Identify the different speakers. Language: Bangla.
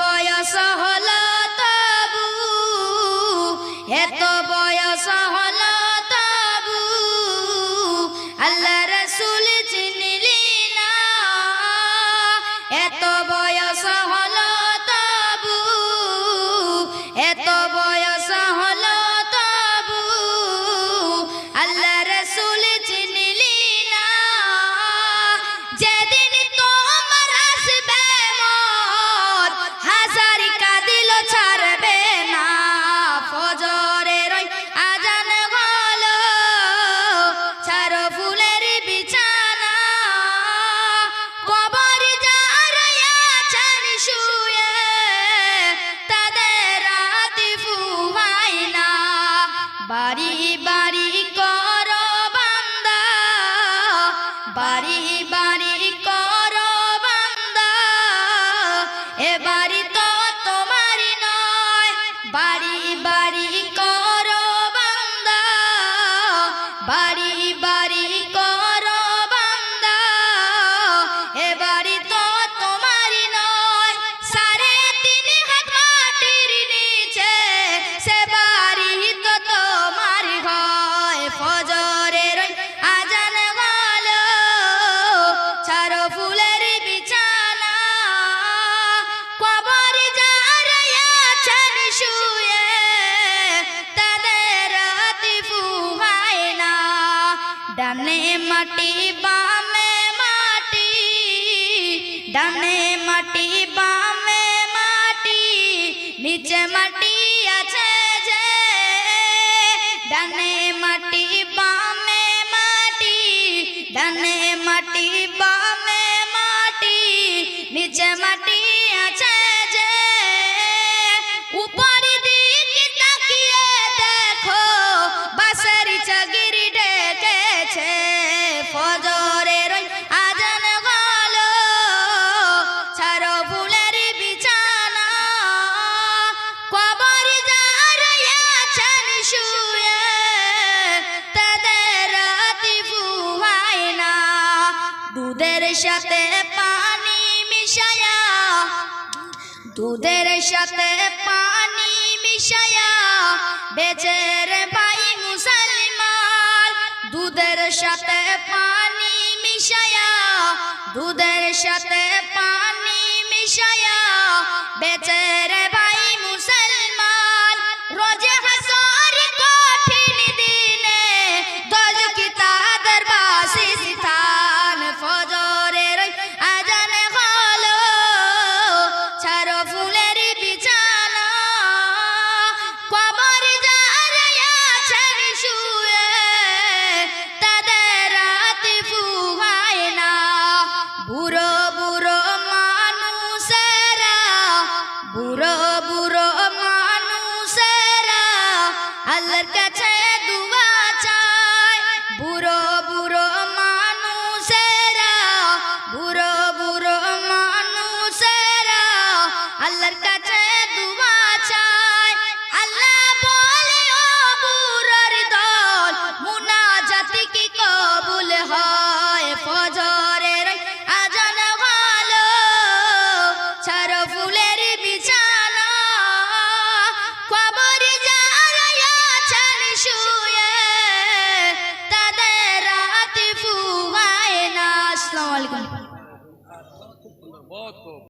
Speaker 1: বয়স হল তবু, এত বয়স হল তবু। আল্লাহ রসুল চিনলি না, এত বয়স হল তবু, এত বাড়ি বাড়ি কর বান্দা। বাড়ি বাড়ি কর বান্দা। এ বাড়ি তো তোমার নয়। বাড়ি বাড়ি কর বান্দা। বাড়ি মাটি বামে মাটি ডানে মাটি বামে মাটি নিচে মাটি আছে যে ডানে সাথে পানি মিশায়া, দুধের সাথে পানি মিশায়া বেচের ভাই মুসলমান, দুধের সাথে পানি মিশায়া, দুধের সাথে পানি মিশায়া বেচের আল্লাহর কাছে
Speaker 2: moto,